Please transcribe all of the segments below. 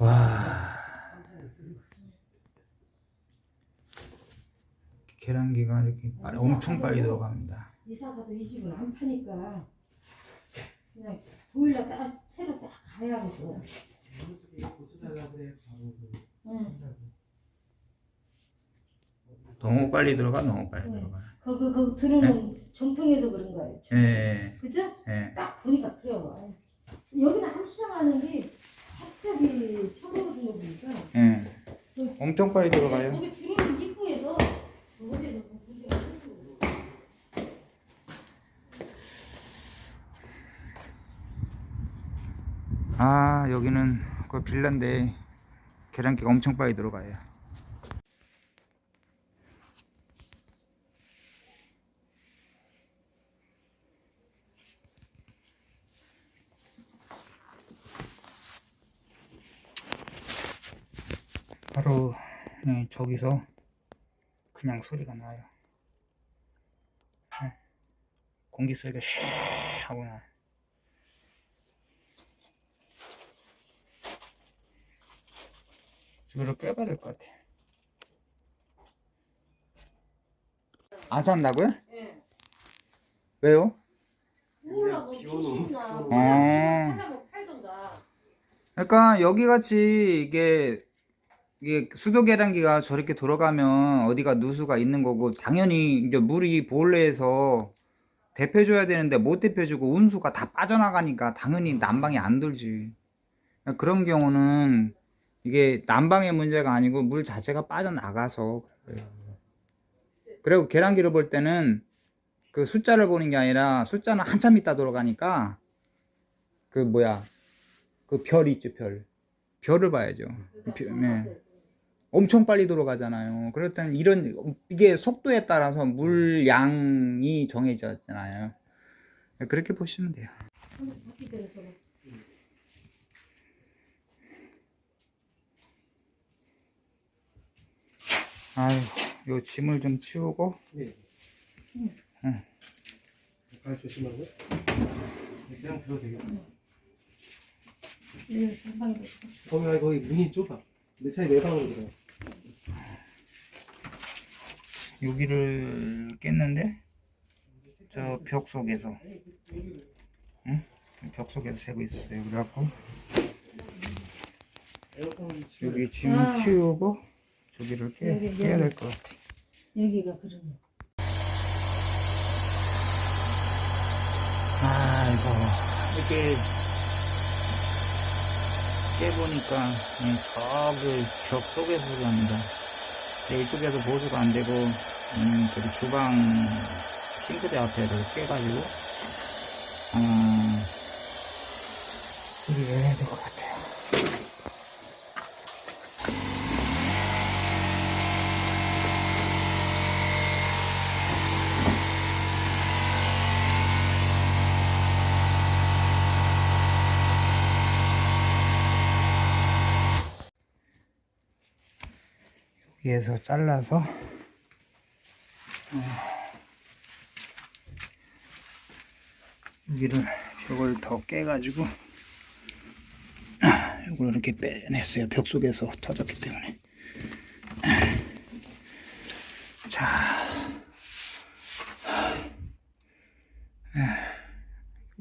와. 계란기가 이렇게 빨리, 엄청 빨리 들어갑니다. 이사 가도 이 집은 안 파니까 그냥 보일러 싹 새로 싹 가야겠어. 응. 너무 빨리 들어가, 너무 빨리 네. 들어가. 거기 그 들어오는 정통에서 그런 거예요. 예, 그죠? 예. 딱 보니까 그래요. 여기는 한 시장 하는데 갑자기 차가워진 거 보니까 예. 엄청 빨리 들어가요. 거기 들어오는 입구에서 어디서 문제가 생기고 아, 여기는 그 빌라인데 계란기가 엄청 빨리 들어가요. 바로 네, 저기서 그냥 소리가 나요. 네. 공기 소리가 쉬 하고 나요. 이거를 빼봐야 될 것 같아. 안 산다고요? 예. 왜요? 몰라 뭐 비 오는 귀신이나 거. 뭐 아. 그러니까 여기 같이 이게 이게 수도 계량기가 저렇게 돌아가면 어디가 누수가 있는 거고 당연히 이제 물이 보일러에서 데펴줘야 되는데 못 데펴주고 운수가 다 빠져나가니까 당연히 난방이 안 돌지. 그런 경우는 이게 난방의 문제가 아니고 물 자체가 빠져나가서. 그리고 계량기를 볼 때는 그 숫자를 보는 게 아니라 숫자는 한참 있다 돌아가니까 그 뭐야 그 별 있죠 별 별을 봐야죠 별, 네. 엄청 빨리 돌아가잖아요 그럴 때는 이런 이게 속도에 따라서 물 양이 정해졌잖아요 그렇게 보시면 돼요 아유 요 짐을 좀 치우고 네. 응. 아 조심하고. 네, 그냥 들어도 되겠다. 예. 거기 거기 문이 좁아. 내 차에 내 방으로 들어. 여기를 깼는데 저 벽 속에서 응? 벽 속에서 새고 있어요 그래갖고 여기 짐 아. 치우고 저기를 깨, 여기, 깨야. 될 것 같아 여기가 그러네. 아이고 이렇게 깨보니까 음, 저기 벽 속에서 근데 이쪽에서 보수가 안 되고 음, 저기 주방 싱크대 앞에도 깨가지고 아마 수리를 해야 될 것 같아요. 여기에서 잘라서 어, 여기를 벽을 더 깨가지고 이걸 이렇게 빼냈어요. 벽 속에서 터졌기 때문에. 자.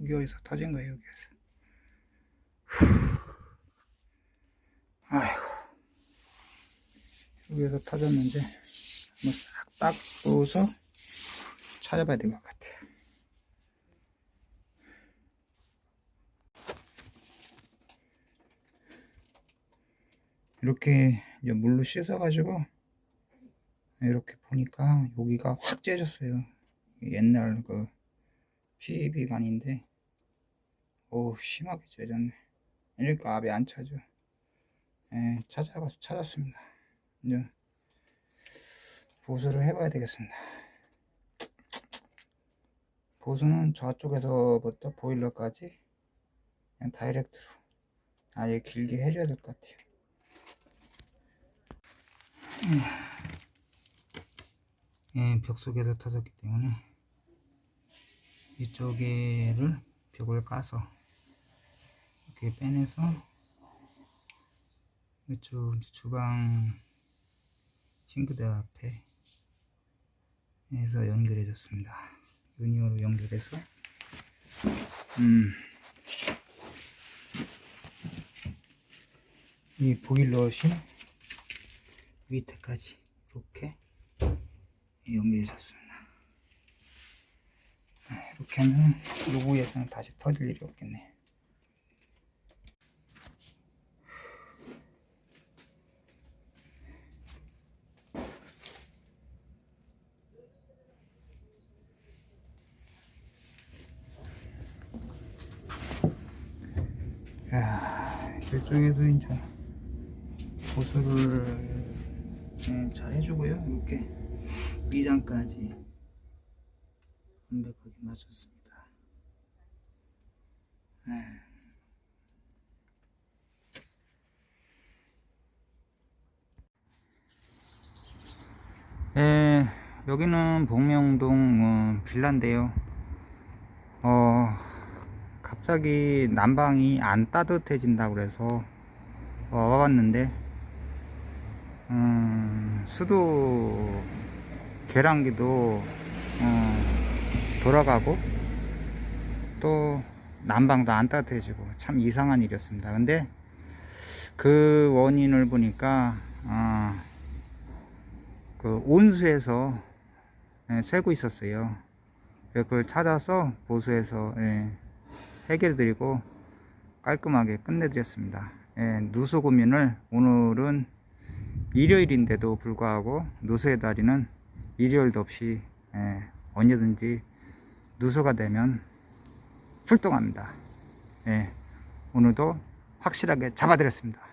여기에서 터진 거예요 여기에서. 아이고. 여기에서 터졌는데 한번 싹 닦고서 찾아봐야 될 것 같아요. 이렇게 이제 물로 씻어가지고 이렇게 보니까 여기가 확 째졌어요. 옛날 그 피비관인데 오 심하게 째졌네. 이러니까 압이 안 차죠. 예, 찾아가서 찾았습니다. 이제 보수를 해봐야 되겠습니다. 보수는 저쪽에서부터 보일러까지 그냥 다이렉트로 아예 길게 해줘야 될 것 같아요. 예, 벽 속에서 터졌기 때문에 이쪽에를 벽을 까서 이렇게 빼내서 이쪽 주방 싱크대 앞에 해서 연결해 줬습니다. 유니어로 연결해서 음. 이 보일러실 밑에까지 이렇게 연결해 줬습니다. 아, 이렇게 하면 요구에서는 다시 터질 일이 없겠네. 야, 이쪽에도 이제 보수를 예, 잘 해주고요. 이렇게 위장까지 완벽하게 맞췄습니다. 예. 예, 여기는 복명동 어, 빌라인데요. 어, 갑자기 난방이 안 따뜻해진다고 그래서 어, 와봤는데 음, 수도 계량기도 어, 돌아가고 또 난방도 안 따뜻해지고 참 이상한 일이었습니다. 근데 그 원인을 보니까 아, 그 온수에서 예, 새고 있었어요. 그걸 찾아서 보수해서 예, 해결드리고 깔끔하게 끝내 드렸습니다. 예, 누수 고민을 오늘은 일요일인데도 불구하고 누수의 달이는 일요일도 없이 예, 언제든지 누수가 되면 출동합니다. 예, 오늘도 확실하게 잡아드렸습니다.